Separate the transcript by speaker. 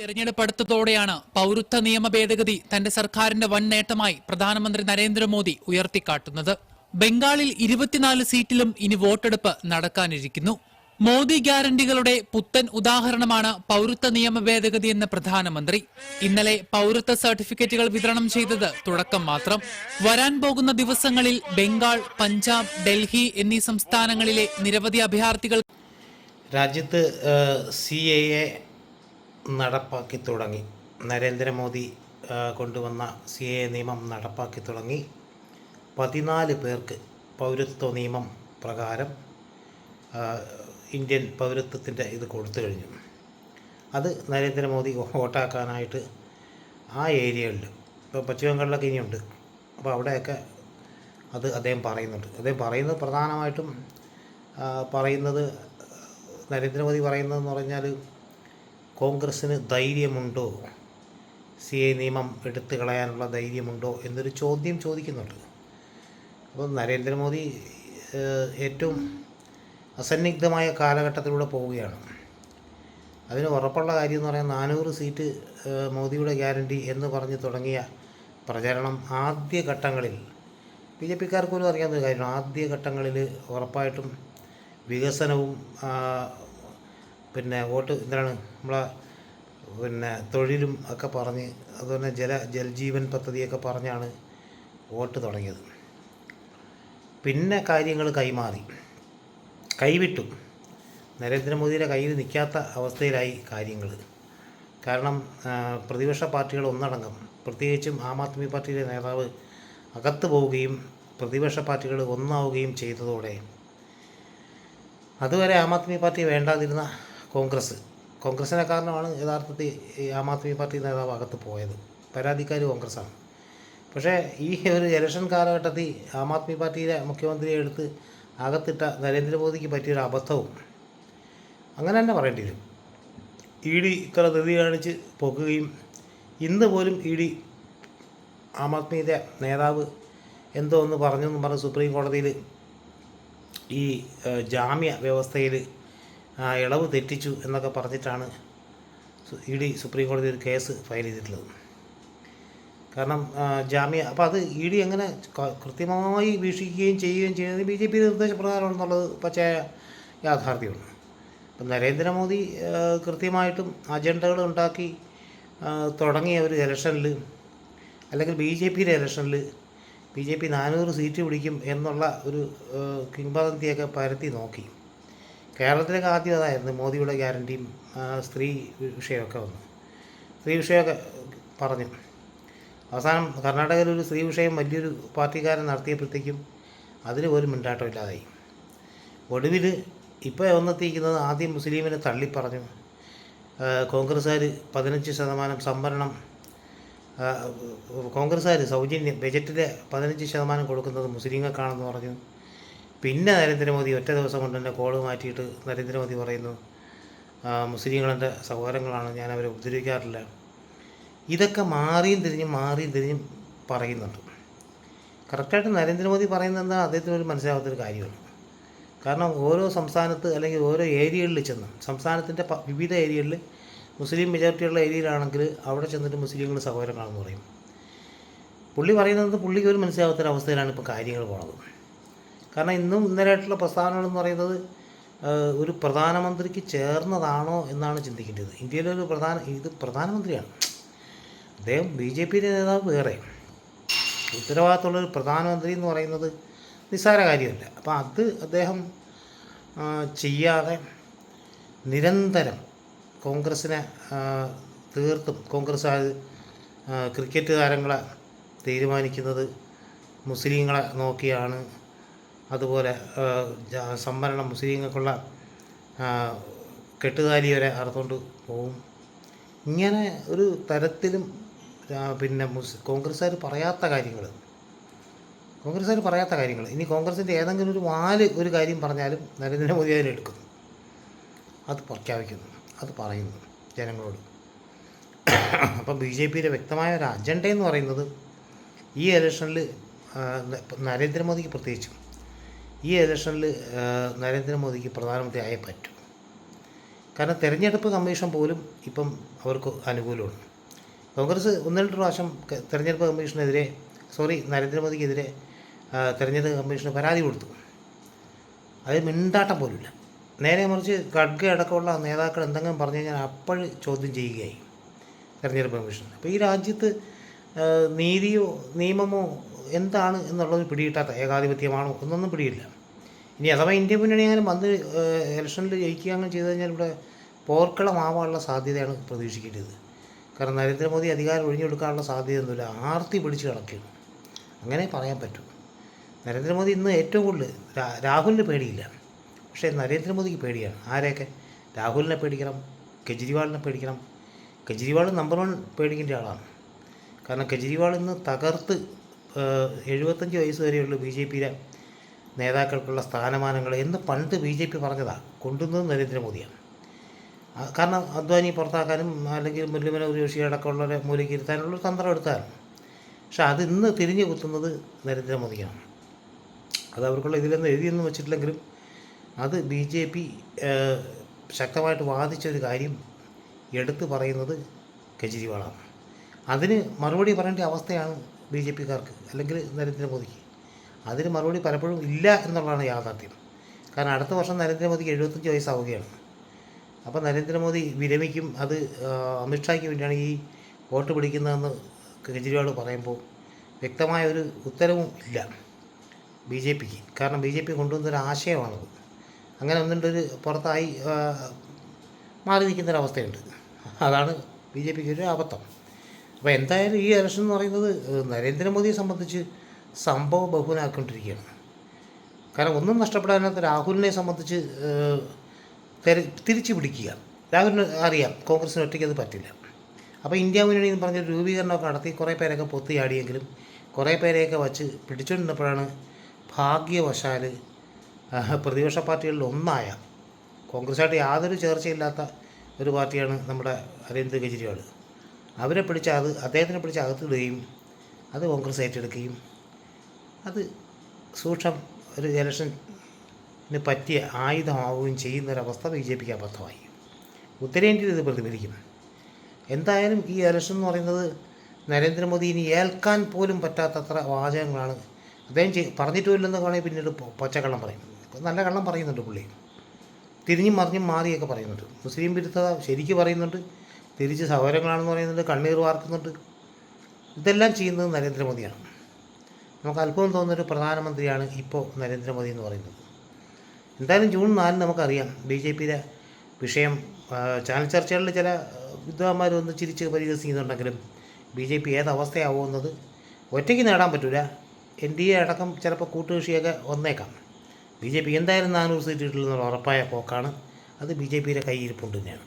Speaker 1: തെരഞ്ഞെടുപ്പ് അടുത്തതോടെയാണ് പൗരത്വ നിയമ ഭേദഗതി തന്റെ സർക്കാരിന്റെ വൻ നേട്ടമായി പ്രധാനമന്ത്രി നരേന്ദ്രമോദി ഉയർത്തിക്കാട്ടുന്നത്. ബംഗാളിൽ ഇരുപത്തിനാല് സീറ്റിലും ഇനി വോട്ടെടുപ്പ് നടക്കാനിരിക്കുന്നു. മോദി ഗ്യാരണ്ടികളുടെ പുത്തൻ ഉദാഹരണമാണ് പൗരത്വ നിയമ ഭേദഗതി എന്ന പ്രധാനമന്ത്രി. ഇന്നലെ പൗരത്വ സർട്ടിഫിക്കറ്റുകൾ വിതരണം ചെയ്തത് തുടക്കം മാത്രം. വരാൻ പോകുന്ന ദിവസങ്ങളിൽ ബംഗാൾ പഞ്ചാബ് ഡൽഹി എന്നീ സംസ്ഥാനങ്ങളിലെ നിരവധി അഭയാർത്ഥികൾ
Speaker 2: രാജ്യത്ത് സി എ നടപ്പാക്കി തുടങ്ങി. നരേന്ദ്രമോദി കൊണ്ടുവന്ന സി എ നിയമം നടപ്പാക്കി തുടങ്ങി. പതിനാല് പേർക്ക് പൗരത്വ നിയമം പ്രകാരം ഇന്ത്യൻ പൗരത്വത്തിന്റെ ഇത് കൊടുത്തു കഴിഞ്ഞു. അത് നരേന്ദ്രമോദി വോട്ടാക്കാനായിട്ട് ആ ഏരിയകളിൽ ഇപ്പോൾ പശ്ചിമ ബംഗാളിലൊക്കെ ഇനിയുണ്ട്. അപ്പോൾ അവിടെയൊക്കെ അത് അദ്ദേഹം പറയുന്നുണ്ട്. അദ്ദേഹം പറയുന്നത് പ്രധാനമായിട്ടും പറയുന്നത് നരേന്ദ്രമോദി പറയുന്നതെന്ന് പറഞ്ഞാൽ കോൺഗ്രസ്സിന് ധൈര്യമുണ്ടോ? സി എ നിയമം എടുത്തു കളയാനുള്ള ധൈര്യമുണ്ടോ? എന്നൊരു ചോദ്യം ചോദിക്കുന്നുണ്ട്. അപ്പോൾ നരേന്ദ്രമോദി ഏറ്റവും അസന്നിഗ്ധമായ കാലഘട്ടത്തിലൂടെ പോവുകയാണ്. അതിന് ഉറപ്പുള്ള കാര്യം എന്ന് പറയാൻ നാനൂറ് സീറ്റ് മോദിയുടെ ഗ്യാരണ്ടി എന്ന് പറഞ്ഞ് തുടങ്ങിയ പ്രചരണം ആദ്യ ഘട്ടങ്ങളിൽ ബി ജെ പിക്കാർക്ക് പോലും അറിയാവുന്ന കാര്യമാണ്. ആദ്യ ഘട്ടങ്ങളിൽ ഉറപ്പായിട്ടും വികസനവും പിന്നെ വോട്ട് എന്താണ് നമ്മളെ പിന്നെ തൊഴിലും ഒക്കെ പറഞ്ഞ് അതുപോലെ ജല ജൽജീവൻ പദ്ധതിയൊക്കെ പറഞ്ഞാണ് വോട്ട് തുടങ്ങിയത്. പിന്നെ കാര്യങ്ങൾ കൈമാറി. കൈവിട്ടു. നരേന്ദ്രമോദിയുടെ കയ്യിൽ നിൽക്കാത്ത അവസ്ഥയിലായി കാര്യങ്ങൾ. കാരണം പ്രതിപക്ഷ പാർട്ടികൾ ഒന്നടങ്കം പ്രത്യേകിച്ചും ആം ആദ്മി പാർട്ടിയുടെ നേതാവ് അകത്ത് പോവുകയും പ്രതിപക്ഷ പാർട്ടികൾ ഒന്നാവുകയും ചെയ്തതോടെ അതുവരെ ആം ആദ്മി പാർട്ടി വേണ്ടാതിരുന്ന കോൺഗ്രസ്. കോൺഗ്രസിനെ കാരണമാണ് യഥാർത്ഥത്തിൽ ആം ആദ്മി പാർട്ടി നേതാവ് അകത്ത് പോയത്. പരാതിക്കാർ കോൺഗ്രസ്സാണ് പക്ഷേ ഈ ഒരു ഇലക്ഷൻ കാലഘട്ടത്തിൽ ആം ആദ്മി പാർട്ടിയിലെ മുഖ്യമന്ത്രിയെ എടുത്ത് അകത്തിട്ട നരേന്ദ്രമോദിക്ക് പറ്റിയൊരു അബദ്ധവും അങ്ങനെ തന്നെ പറയേണ്ടി വരും. ഇ ഡി ഇത്ര ധൃതി കാണിച്ച് പൊക്കുകയും ഇന്ന് പോലും ഇ ഡി ആം ആദ്മിയുടെ നേതാവ് എന്തോ ഒന്ന് പറഞ്ഞു എന്ന് പറഞ്ഞ് സുപ്രീം കോടതിയിൽ ഈ ജാമ്യ വ്യവസ്ഥയിൽ ഇളവ് തെറ്റിച്ചു എന്നൊക്കെ പറഞ്ഞിട്ടാണ് ഇ ഡി സുപ്രീം കോടതി ഒരു കേസ് ഫയൽ ചെയ്തിട്ടുള്ളത്. കാരണം ജാമ്യ അപ്പോൾ അത് ഇ ഡി എങ്ങനെ കൃത്യമായി വീക്ഷിക്കുകയും ചെയ്യുകയും ചെയ്യുന്നത് ബി ജെ പി നിർദ്ദേശപ്രകാരമാണെന്നുള്ളത് പച്ചയായ യാഥാർത്ഥ്യമാണ്. അപ്പം നരേന്ദ്രമോദി കൃത്യമായിട്ടും അജണ്ടകൾ ഉണ്ടാക്കി തുടങ്ങിയ ഒരു ഇലക്ഷനിൽ അല്ലെങ്കിൽ ബി ജെ പിയുടെ ഇലക്ഷനിൽ ബി ജെ പി നാനൂറ് സീറ്റ് പിടിക്കും എന്നുള്ള ഒരു കിംവദന്തിയൊക്കെ പരത്തി നോക്കി. കേരളത്തിലേക്ക് ആദ്യം അതായിരുന്നു മോദിയുടെ ഗ്യാരണ്ടിയും സ്ത്രീ വിഷയമൊക്കെ വന്നു. സ്ത്രീ വിഷയമൊക്കെ പറഞ്ഞു. അവസാനം കർണാടകയിൽ ഒരു സ്ത്രീ വിഷയം വലിയൊരു പാർട്ടിക്കാരൻ നടത്തിയപ്പോഴത്തേക്കും അതിന് പോലും മിണ്ടാട്ടമില്ലാതായി ഒടുവിൽ ഇപ്പോൾ വന്നെത്തിയിരിക്കുന്നത് ആദ്യം മുസ്ലിമിനെ തള്ളിപ്പറഞ്ഞു. കോൺഗ്രസ്സുകാർ പതിനഞ്ച് ശതമാനം സംവരണം കോൺഗ്രസ്സുകാർ സൗജന്യം ബജറ്റിലെ പതിനഞ്ച് ശതമാനം കൊടുക്കുന്നത് മുസ്ലിങ്ങൾക്കാണെന്ന് പറഞ്ഞു. പിന്നെ നരേന്ദ്രമോദി ഒറ്റ ദിവസം കൊണ്ട് തന്നെ കോൾ മാറ്റിയിട്ട് നരേന്ദ്രമോദി പറയുന്നു മുസ്ലിങ്ങളെന്റെ സഹോദരങ്ങളാണ് ഞാൻ അവരെ ഉപദ്രവിക്കാറില്ല. ഇതൊക്കെ മാറിയും തിരിഞ്ഞും മാറിയും തിരിഞ്ഞും പറയുന്നുണ്ട്. കറക്റ്റായിട്ട് നരേന്ദ്രമോദി പറയുന്നത് എന്താ അദ്ദേഹത്തിന് ഒരു മനസ്സിലാവാത്തൊരു കാര്യമാണ്. കാരണം ഓരോ സംസ്ഥാനത്ത് അല്ലെങ്കിൽ ഓരോ ഏരിയകളിൽ ചെന്ന് സംസ്ഥാനത്തിന്റെ വിവിധ ഏരിയകളിൽ മുസ്ലിം മെജോറിറ്റിയുള്ള ഏരിയയിലാണെങ്കിൽ അവിടെ ചെന്നിട്ട് മുസ്ലിങ്ങൾ സഹോദരങ്ങളാണെന്ന് പറയും. പുള്ളി പറയുന്നത് പുള്ളിക്ക് ഒരു മനസ്സിലാവാത്തൊരവസ്ഥയിലാണ് ഇപ്പോൾ കാര്യങ്ങൾ പോണത്. കാരണം ഇന്നും ഇന്നലെയായിട്ടുള്ള പ്രസ്താവനകൾ എന്ന് പറയുന്നത് ഒരു പ്രധാനമന്ത്രിക്ക് ചേർന്നതാണോ എന്നാണ് ചിന്തിക്കേണ്ടത്. ഇന്ത്യയിലെ ഒരു പ്രധാന ഇത് പ്രധാനമന്ത്രിയാണ്. അദ്ദേഹം ബി ജെ പിയിലെ നേതാവ് വേറെ. ഉത്തരവാദിത്തമുള്ള ഒരു പ്രധാനമന്ത്രി എന്ന് പറയുന്നത് നിസ്സാര കാര്യമല്ല. അപ്പോൾ അത് അദ്ദേഹം ചെയ്യാതെ നിരന്തരം കോൺഗ്രസ്സിനെ തീർത്തും കോൺഗ്രസ് ക്രിക്കറ്റ് താരങ്ങളെ തീരുമാനിക്കുന്നത് മുസ്ലിങ്ങളെ നോക്കിയാണ് അതുപോലെ സംവരണം മുസ്ലിങ്ങൾക്കുള്ള കെട്ടുകാലി വരെ അറുത്തുകൊണ്ട് പോവും. ഇങ്ങനെ ഒരു തരത്തിലും പിന്നെ മുസ് കോൺഗ്രസ്സുകാർ പറയാത്ത കാര്യങ്ങൾ കോൺഗ്രസ്സുകാർ പറയാത്ത കാര്യങ്ങൾ ഇനി കോൺഗ്രസിന്റെ ഏതെങ്കിലും ഒരു വാൽ ഒരു കാര്യം പറഞ്ഞാലും നരേന്ദ്രമോദി അതിനെടുക്കുന്നു അത് പ്രഖ്യാപിക്കുന്നു. അത് പറയുന്നു ജനങ്ങളോട്. അപ്പം ബി ജെ പിയുടെ വ്യക്തമായ ഒരു അജണ്ട എന്ന് പറയുന്നത് ഈ ഇലക്ഷനിൽ നരേന്ദ്രമോദിക്ക് പ്രത്യേകിച്ചും ഈ ഇലക്ഷനിൽ നരേന്ദ്രമോദിക്ക് പ്രധാനമന്ത്രി ആയേ പറ്റൂ. കാരണം തെരഞ്ഞെടുപ്പ് കമ്മീഷൻ പോലും ഇപ്പം അവർക്ക് അനുകൂലമാണ്. കോൺഗ്രസ് ഒന്ന് രണ്ട് പ്രാവശ്യം തെരഞ്ഞെടുപ്പ് കമ്മീഷനെതിരെ സോറി നരേന്ദ്രമോദിക്കെതിരെ തെരഞ്ഞെടുപ്പ് കമ്മീഷന് പരാതി കൊടുത്തു. അത് മിണ്ടാട്ടം പോലുമില്ല. നേരെ മറിച്ച് ഖഡ്ഗ അടക്കമുള്ള നേതാക്കൾ എന്തെങ്കിലും പറഞ്ഞു കഴിഞ്ഞാൽ അപ്പോഴ് ചോദ്യം ചെയ്യുകയായി തെരഞ്ഞെടുപ്പ് കമ്മീഷൻ അപ്പോൾ ഈ രാജ്യത്ത് നീതിയോ നിയമമോ എന്താണ് എന്നുള്ളത് പിടികിട്ടാത്ത ഏകാധിപത്യമാണോ എന്നൊന്നും പിടിയില്ല. ഇനി അഥവാ ഇന്ത്യ മുന്നണി അങ്ങനെ ഇലക്ഷനിൽ ജയിക്കുക അങ്ങനെ ചെയ്തു കഴിഞ്ഞാൽ ഇവിടെ പോർക്കളമാവാനുള്ള സാധ്യതയാണ് പ്രതീക്ഷിക്കേണ്ടത്. കാരണം നരേന്ദ്രമോദി അധികാരം ഒഴിഞ്ഞെടുക്കാനുള്ള സാധ്യതയൊന്നുമില്ല ആർത്തി പിടിച്ച് കിടക്കുകയാണ് അങ്ങനെ പറയാൻ പറ്റും. നരേന്ദ്രമോദി ഇന്ന് ഏറ്റവും കൂടുതൽ രാഹുലിന് പേടിയില്ല. പക്ഷേ നരേന്ദ്രമോദിക്ക് പേടിയാണ്. ആരെയൊക്കെ? രാഹുലിനെ പേടിക്കണം കെജ്രിവാളിനെ പേടിക്കണം. കെജ്രിവാൾ നമ്പർ വൺ പേടിക്കേണ്ട ആളാണ്. കാരണം കെജ്രിവാൾ ഇന്ന് തകർത്ത് എഴുപത്തഞ്ച് വയസ്സ് വരെയുള്ള ബി ജെ പിയിലെ നേതാക്കൾക്കുള്ള സ്ഥാനമാനങ്ങൾ എന്ന് പണ്ട് ബി ജെ പി പറഞ്ഞതാണ് കൊണ്ടുവന്നത് നരേന്ദ്രമോദിയാണ്. കാരണം അദ്വാനി പുറത്താക്കാനും അല്ലെങ്കിൽ മുല്ലമല ജോഷി അടക്കമുള്ളവരെ മൂലയ്ക്ക് ഇരുത്താനുള്ള ഒരു തന്ത്രം എടുത്താണ് പക്ഷെ അത് ഇന്ന് തിരിഞ്ഞു കുത്തുന്നത് നരേന്ദ്രമോദിയാണ്. അത് അവർക്കുള്ള ഇതിലൊന്നും എഴുതിയൊന്നും വെച്ചിട്ടില്ലെങ്കിലും അത് ബി ജെ പി ശക്തമായിട്ട് വാദിച്ച ഒരു കാര്യം എടുത്തു പറയുന്നത് കെജ്രിവാളാണ്. അതിന് മറുപടി പറയേണ്ട അവസ്ഥയാണ് ബി ജെ പിക്കാർക്ക് അല്ലെങ്കിൽ നരേന്ദ്രമോദിക്ക്. അതിന് മറുപടി പലപ്പോഴും ഇല്ല എന്നുള്ളതാണ് യാഥാർത്ഥ്യം. കാരണം അടുത്ത വർഷം നരേന്ദ്രമോദിക്ക് എഴുപത്തഞ്ച് വയസ്സാവുകയാണ്. അപ്പോൾ നരേന്ദ്രമോദി വിരമിക്കും അത് അമിത്ഷായ്ക്ക് വേണ്ടിയാണ് ഈ വോട്ട് പിടിക്കുന്നതെന്ന് കെജ്രിവാൾ പറയുമ്പോൾ വ്യക്തമായ ഒരു ഉത്തരവും ഇല്ല ബി ജെ പിക്ക്. കാരണം ബി ജെ പി കൊണ്ടുവന്നൊരു ആശയമാണത്. അങ്ങനെ ഒന്നുണ്ടൊരു പുറത്തായി മാറി നിൽക്കുന്നൊരവസ്ഥയുണ്ട്. അതാണ് ബി ജെ പിക്ക് ഒരു അബദ്ധം. അപ്പോൾ എന്തായാലും ഈ ഇലക്ഷൻ എന്ന് പറയുന്നത് നരേന്ദ്രമോദിയെ സംബന്ധിച്ച് സംഭവ ബഹുലാക്കൊണ്ടിരിക്കുകയാണ് കാരണം ഒന്നും നഷ്ടപ്പെടാനകത്ത് രാഹുലിനെ സംബന്ധിച്ച് തിരിച്ചു പിടിക്കുക. രാഹുലിന് അറിയാം കോൺഗ്രസിന് ഒറ്റയ്ക്ക് അത് പറ്റില്ല. അപ്പോൾ ഇന്ത്യ മുന്നണി എന്ന് പറഞ്ഞ രൂപീകരണമൊക്കെ നടത്തി കുറേ പേരൊക്കെ പൊത്തിയാടിയെങ്കിലും കുറേ പേരെയൊക്കെ വച്ച് പിടിച്ചുകൊണ്ടിരുന്നപ്പോഴാണ് ഭാഗ്യവശാൽ പ്രതിപക്ഷ പാർട്ടികളിൽ ഒന്നായ കോൺഗ്രസ്സായിട്ട് യാതൊരു ചേർച്ചയില്ലാത്ത ഒരു പാർട്ടിയാണ് നമ്മുടെ അരവിന്ദ് കെജ്രിവാൾ. അവരെ പിടിച്ച് അത് അദ്ദേഹത്തിനെ പിടിച്ച് അകത്തിടുകയും അത് കോൺഗ്രസ് ഏറ്റെടുക്കുകയും അത് സൂക്ഷ്മം ഒരു ഇലക്ഷന് പറ്റിയ ആയുധമാവുകയും ചെയ്യുന്നൊരവസ്ഥ ബി ജെ പിക്ക് അബദ്ധമായി. ഉത്തരേന്ത്യയിൽ ഇത് പ്രതിഫലിക്കും എന്തായാലും ഈ ഇലക്ഷൻ എന്ന് പറയുന്നത് നരേന്ദ്രമോദി ഇനി ഏൽക്കാൻ പോലും പറ്റാത്തത്ര വാചകങ്ങളാണ്. അദ്ദേഹം ചെയ് പറഞ്ഞിട്ടുമില്ലെന്ന് വേണമെങ്കിൽ പിന്നീട് പച്ചക്കള്ളം പറയും നല്ല കള്ളം പറയുന്നുണ്ട് പുള്ളി. തിരിഞ്ഞും മറിഞ്ഞും മാറിയൊക്കെ പറയുന്നുണ്ട്. മുസ്ലിം വിരുദ്ധത ശരിക്കും പറയുന്നുണ്ട്. തിരിച്ച് സൗകര്യങ്ങളാണെന്ന് പറയുന്നുണ്ട് കണ്ണീർ വാർക്കുന്നുണ്ട് ഇതെല്ലാം ചെയ്യുന്നത് നരേന്ദ്രമോദിയാണ്. നമുക്ക് അല്പം തോന്നുന്നൊരു പ്രധാനമന്ത്രിയാണ് ഇപ്പോൾ നരേന്ദ്രമോദി എന്ന് പറയുന്നത്. എന്തായാലും ജൂൺ നാലിന് നമുക്കറിയാം ബി ജെ പിയുടെ വിഷയം ചാനൽ ചർച്ചകളിൽ ചില വിദ്വാന്മാർ ഒന്ന് ചിരിച്ച് പരിഹസിക്കുന്നുണ്ടെങ്കിലും ബി ജെ പി ഏത് അവസ്ഥയാവുമെന്നത് ഒറ്റയ്ക്ക് നേടാൻ പറ്റില്ല എൻ ഡി എ അടക്കം ചിലപ്പോൾ കൂട്ടുകൃഷിയൊക്കെ വന്നേക്കാം. ബി ജെ പി എന്തായാലും നാനൂറ് സീറ്റ് കിട്ടില്ലെന്നുള്ള ഉറപ്പായ പോക്കാണ്. അത് ബി ജെ പിയുടെ കയ്യിരിപ്പുണ്ട് തന്നെയാണ്.